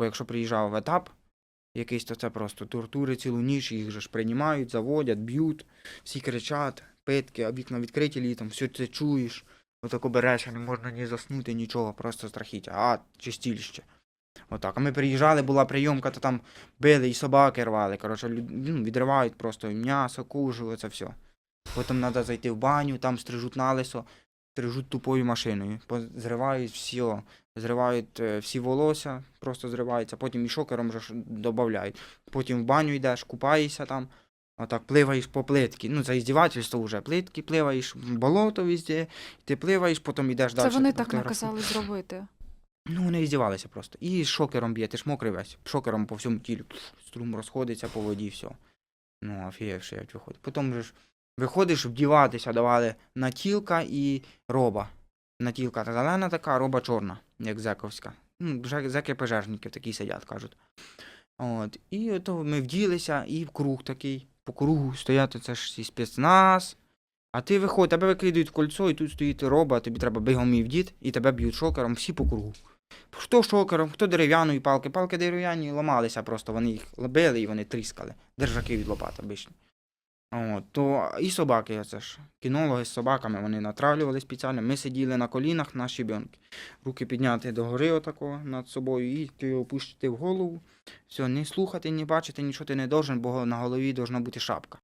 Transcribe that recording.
Бо якщо приїжджав в етап якийсь, то це просто тортури цілу ніч, їх же ж приймають, заводять, б'ють, всі кричать, питки, а вікна відкриті літом, все це чуєш. Отако береш, а не можна ні заснути, нічого, просто страхіття. А, чистіліще. Отак. А ми приїжджали, була прийомка, то там били і собаки рвали. Коротше, ну, відривають просто м'ясо, кожу, це все. Потім треба зайти в баню, там стрижуть на лисо, стрижуть тупою машиною. Зривають все. Зривають е, всі волосся, просто зриваються, потім і шокером же ж додають. Потім в баню йдеш, купаєшся там, отак пливаєш по плитки. Ну, це іздівательство вже. Плитки пливаєш, болото везде, ти пливаєш, потім йдеш Це вони так наказали зробити. Ну, вони іздівалися просто. І шокером б'є, ти ж мокрий весь. Шокером по всьому тілу. Пф, Струм розходиться по воді, все. Ну, офігевши, як виходить. Потім же ж виходиш вдіватися, давали натілка і роба. Натілка та зелена така, роба чорна, як зековська. Ну, зеки пожежники такі сидять, кажуть. От. І ото ми вділися, і в круг такий. По кругу стояти, це ж і спецназ. А ти виходь, тебе викидають кольцо, і тут стоїть роба, тобі треба бігом і вдіти, і тебе б'ють шокером, всі по кругу. Хто шокером, хто дерев'яною палки. Палки дерев'яні ламалися просто, вони їх били і вони тріскали. Держаки від лопат обичні. От, то і собаки, це ж. Кінологи з собаками вони натравлювали спеціально. Ми сиділи на колінах на щебенки. Руки підняти догори отако над собою і ти опустити в голову. Все, не слухати, не бачити, нічого ти не должен, бо на голові должна бути шапка.